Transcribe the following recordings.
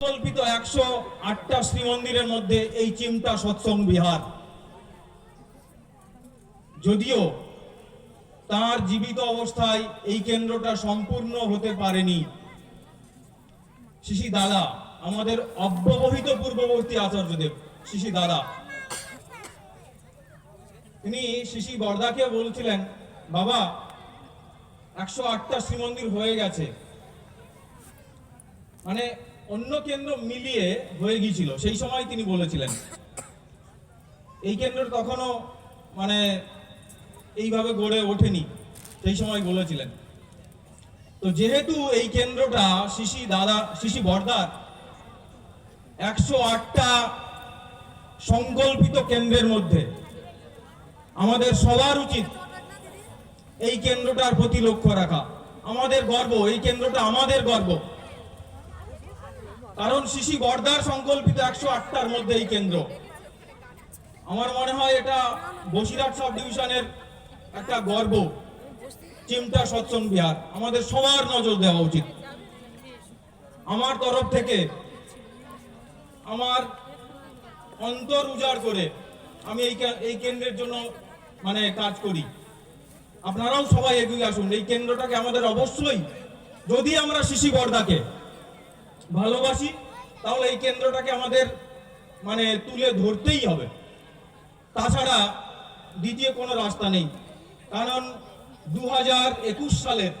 কল্পিত একশো আটটা শ্রীমন্দিরের মধ্যে এই চিমটা সৎসঙ্গ বিহার। যদিও তার জীবিত অবস্থায় এই কেন্দ্রটা সম্পূর্ণ হতে পারেনি। শিশি দাদা, আমাদের অব্যবহিত পূর্ববর্তী আচার্যদেব, শিশি দাদা। তিনি শিশি বর্দাকে বলছিলেন, বাবা, একশো আটটা শ্রীমন্দির হয়ে গেছে। মানে অন্য কেন্দ্র মিলিয়ে হয়ে গিয়েছিল। সেই সময় তিনি বলেছিলেন, এই কেন্দ্র তখনও মানে এইভাবে গড়ে ওঠেনি, সেই সময় বলেছিলেন। তো যেহেতু এই কেন্দ্রটা শিশি দাদা, শিশি বর্দার একশো আটটা সংকল্পিত কেন্দ্রের মধ্যে, আমাদের সবার উচিত এই কেন্দ্রটার প্রতি লক্ষ্য রাখা। আমাদের গর্ব, এই কেন্দ্রটা আমাদের গর্ব। কারণ শিশি বর্দার সংকল্পিত একশো আটটার মধ্যে এই কেন্দ্র। আমার মনে হয় এটা বসিরহাট সাব ডিভিশনের একটা গর্ব। চিমটা সৎসং বিহার। আমাদের সবার নজর দেওয়া উচিত। আমার তরফ থেকে আমার অন্তর উজাড় করে আমি এই এই কেন্দ্রের জন্য মানে কাজ করি। আপনারাও সবাই এগিয়ে আসুন। এই কেন্দ্রটাকে আমাদের অবশ্যই, যদি আমরা শিশি বর্দাকে ভালোবাসি, তাহলে এই কেন্দ্রটাকে আমাদের মানে তুলে ধরতেই হবে। তাছাড়া দ্বিতীয় কোনো রাস্তা নেই, কারণ দু হাজার একুশ সালের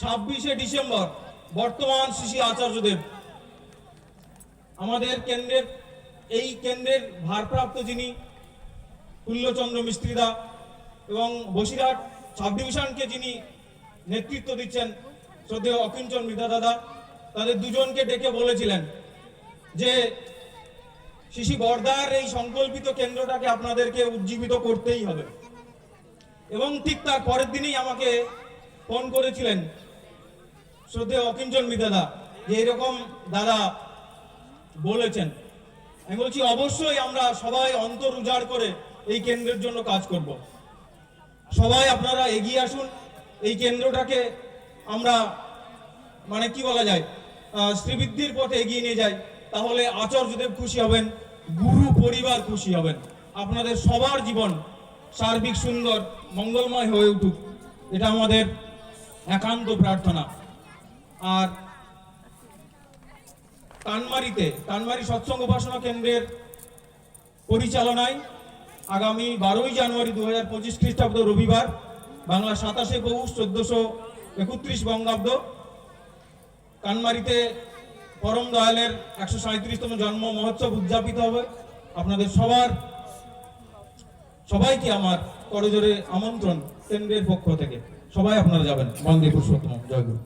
ছাব্বিশে ডিসেম্বর বর্তমান শিশি আচার্যদেব আমাদের কেন্দ্রের, এই কেন্দ্রের ভারপ্রাপ্ত যিনি তুল্যচন্দ্র মিস্ত্রিদা এবং বসিরহাট সাব ডিভিশনকে যিনি নেতৃত্ব দিচ্ছেন শ্রদ্ধেয় অকিঞ্চন মৃধা দাদা তাদের দুজনকে ডেকে বলেছিলেন যে, শিশি বর্দার এই সংকল্পিত কেন্দ্রটাকে আপনাদেরকে উজ্জীবিত করতেই হবে। এবং ঠিক তার পরের দিনই আমাকে ফোন করেছিলেন শ্রদ্ধেয় অকিঞ্চন মৃদাদা যে এরকম দাদা বলেছেন। আমি বলছি, অবশ্যই আমরা সবাই অন্তর উজাড় করে এই কেন্দ্রের জন্য কাজ করব। সবাই আপনারা এগিয়ে আসুন, এই কেন্দ্রটাকে আমরা মানে কি বলা যায় শ্রীবৃদ্ধির পথে এগিয়ে নিয়ে যাই তাহলে আচার্যদেব খুশি হবেন, গুরু পরিবার খুশি হবেন। আপনাদের সবার জীবন সার্বিক সুন্দর, মঙ্গলময় হয়ে উঠুক। এটা আমাদের একান্ত প্রার্থনা। আর কানমারিতে কানমারি সৎসঙ্গ উপাসনা কেন্দ্রের পরিচালনায় আগামী বারোই জানুয়ারি দু হাজার পঁচিশ খ্রিস্টাব্দ রবিবার, বাংলা সাতাশে পৌষ, চোদ্দশো একত্রিশ বঙ্গাব্দ কানমারিতে পরম দয়ালের একশো সাঁত্রিশতম জন্ম মহোৎসব উদযাপিত হবে। আপনাদের সবার, সবাইকে আমার করজোরে আমন্ত্রণ কেন্দ্রের পক্ষ থেকে। সবাই আপনারা যাবেন। বন্দে পুরুষোত্তম। জয়গুরু